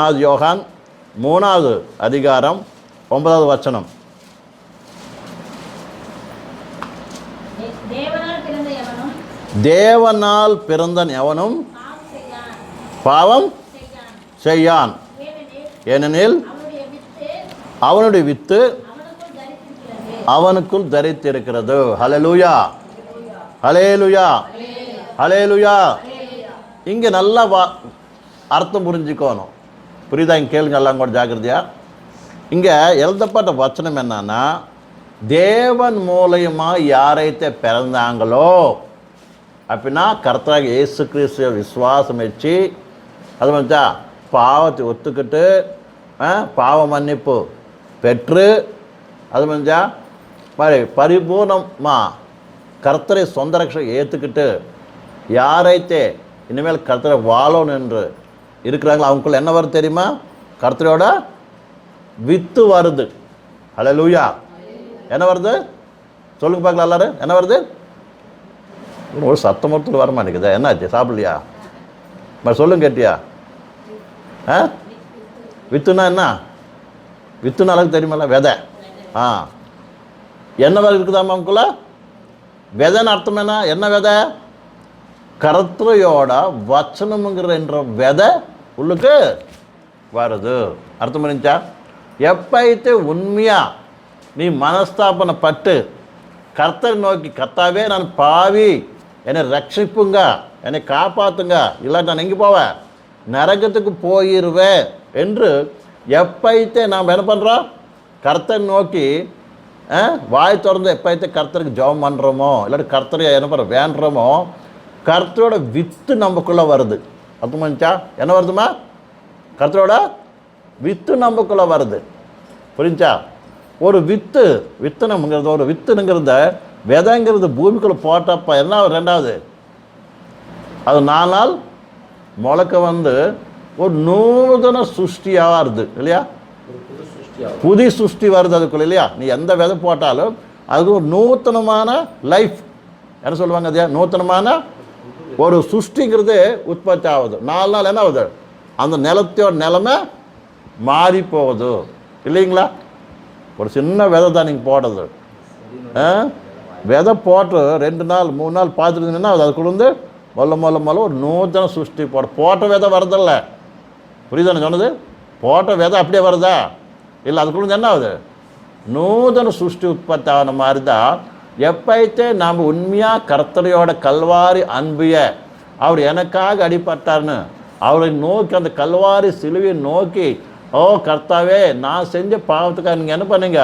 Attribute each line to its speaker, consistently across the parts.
Speaker 1: ஒன்றாவது யோகான் மூணாவது அதிகாரம் ஒன்பதாவது வச்சனம்.
Speaker 2: தேவனால்
Speaker 1: பிறந்தன் எவனும்
Speaker 2: பாவம் செய்யான். ஏனெனில் அவனுடைய வித்து அவனுக்குள் தரித்திருக்கிறது.
Speaker 1: ஹalleluya. ஹalleluya. ஹalleluya. இங்கே நல்லா வா அர்த்தம் புரிஞ்சுக்கணும். புரியுதா? இங்கே கேளுங்க எல்லாம் கூட ஜாக்கிரதையா. இங்கே எழுதப்பட்ட வச்சனம் என்னன்னா தேவன் மூலயமா யாரைத்தே பிறந்தாங்களோ? அப்படின்னா கர்த்தராக இயேசு கிறிஸ்துவ விசுவாசம் வச்சு அது வந்துச்சா? பாவத்தை ஒத்துக்கிட்டு பாவ மன்னிப்பு பெற்று அது வந்துச்சா? மாதிரி பரிபூர்ணமாக கர்த்தரை சொந்த ரட்சை ஏற்றுக்கிட்டு யாரைத்தே இனிமேல் கர்த்தரை வாழணும் என்று இருக்கிறாங்களோ அவங்களுக்குள்ள என்ன வருது தெரியுமா? கர்த்தரோட வித்து வருது. ஹalleluya என்ன வருது? சொல்லுங்க பார்க்கலாம் எல்லாரும். என்ன வருது? ஒரு சத்தம் ஒருத்தர் வர மாட்டேங்குதா. என்னாச்சு சாப்பிடலையா? மாதிரி சொல்லுங்க கேட்டியா? ஆ? வித்துனா என்ன? வித்துனா அளவுக்கு தெரியுமில்ல? விதை. ஆ. என்ன வர இருக்குதாம்மா உங்களுக்குள்ள? விதைன்னு அர்த்தம் என்ன? என்ன விதை? கருத்துறையோட வச்சனமுங்கிற என்ற விதை உள்ளுக்கு வருது. அர்த்தம் புரிஞ்சா எப்பைத்து உண்மையாக நீ மனஸ்தாபனை பட்டு கர்த்தரை நோக்கி கத்தாவே நான் பாவி. என்னை ரட்சிப்புங்க. என்னை காப்பாற்றுங்க இல்லை நான் எங்கே போவேன். நரகத்துக்கு போயிடுவேன் என்று எப்பைத்தே நாம் என்ன பண்ணுறோம் கர்த்தரை நோக்கி வாய் திறந்து எப்பைத்தே கர்த்தருக்கு ஜபம் பண்ணுறோமோ இல்லாட்டி கர்த்தரை என்ன பண்ணுற வேண்டுறோமோ கர்த்தரோட வித்து நமக்குள்ளே வருது. அர்த்தமாச்சா என்ன வருதுமா கருத்தரோட வித்து நமக்குள்ளே வருது. புரிஞ்சா ஒரு வித்து வித்தனம்ங்கிறது ஒரு வித்துனுங்கிறத விதைங்கிறது பூமிக்குள்ளே போட்டப்ப என்ன ரெண்டாவது அது நாலு நாள் முளைக்க வந்து ஒரு நூதன சுஷ்டியாக வருது இல்லையா? புதி சுஷ்டி வருது அதுக்குள்ள இல்லையா? நீ எந்த விதை போட்டாலும் அது ஒரு நூத்தனமான லைஃப் என்ன சொல்லுவாங்க அது? நூத்தனமான ஒரு சுஷ்டிங்கிறது உற்பத்தி ஆகுது நாலு நாள் என்ன ஆகுது? அந்த நிலத்தோட நிலமை மாறி போகுது. இல்லைங்களா? ஒரு சின்ன விதை தான் நீங்கள் போடுறது விதை போட்டு ரெண்டு நாள் மூணு நாள் பார்த்துருந்தீங்கன்னா அது அதுக்குள்ளேருந்து மொல்ல மொல்ல மொல்ல ஒரு நூத்தன சுஷ்டி போட போட்ட விதை வரதில்ல. புரியுதுன்னு சொன்னது? போட்ட விதை அப்படியே வருதா? இல்லை அதுக்குள்ளேருந்து என்ன ஆகுது? நூதன சுஷ்டி உற்பத்தி ஆன மாதிரி தான் எப்பைத்தே நாம் உண்மையாக கர்த்தரையோட கல்வாரி அன்பிய அவர் எனக்காக அடிபட்டார்னு அவரை நோக்கி அந்த கல்வாரி சிலுவையை நோக்கி ஓ கர்த்தாவே நான் செஞ்ச பாவத்துக்காக நீங்கள் என்ன பண்ணுங்க?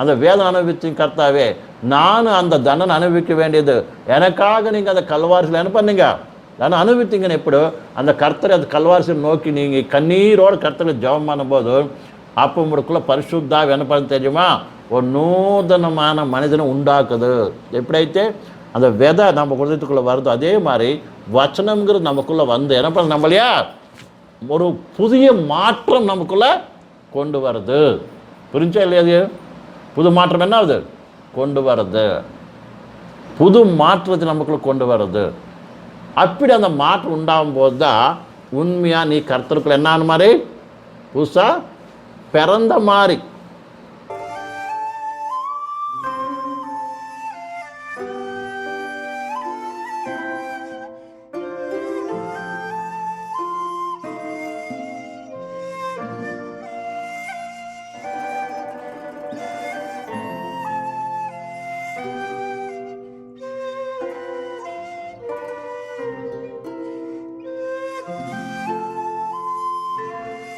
Speaker 1: அந்த வேதனை அனுபவிச்சிங்க கர்த்தாவே. நானும் அந்த தண்டனை அனுபவிக்க வேண்டியது. எனக்காக நீங்கள் அந்த கல்வாரிசில் என்ன பண்ணுங்க? தண்டனை அனுபவித்தீங்கன்னு எப்படி அந்த கர்த்தரை அந்த கல்வாரிசில் நோக்கி நீங்கள் கண்ணீரோட கர்த்தரை ஜெபம் பண்ணும்போது அப்போ உங்களுக்குள்ளே பரிசுத்தாவி என்ன பண்ண தெரியுமா? ஒரு நூதனமான மனிதனை உண்டாக்குது. எப்படியாச்சு அந்த விதை நம்ம குடும்பத்துக்குள்ளே வருதோ அதே மாதிரி வச்சனம்ங்கிறது நமக்குள்ளே வந்து. என்ன பண்ண நம்மளையா ஒரு புதிய மாற்றம் நமக்குள்ளே கொண்டு வருது. புரிஞ்சா இல்லையா அது? புது மாற்றம் என்ன ஆகுது? கொண்டு வருது. புது மாற்றத்தை நமக்குள்ளே கொண்டு வர்றது அப்படி அந்த மாற்றம் உண்டாகும் போது தான் உண்மையாக நீ கருத்துருக்குள்ள என்ன மாதிரி? புதுசாக பிறந்த மாதிரி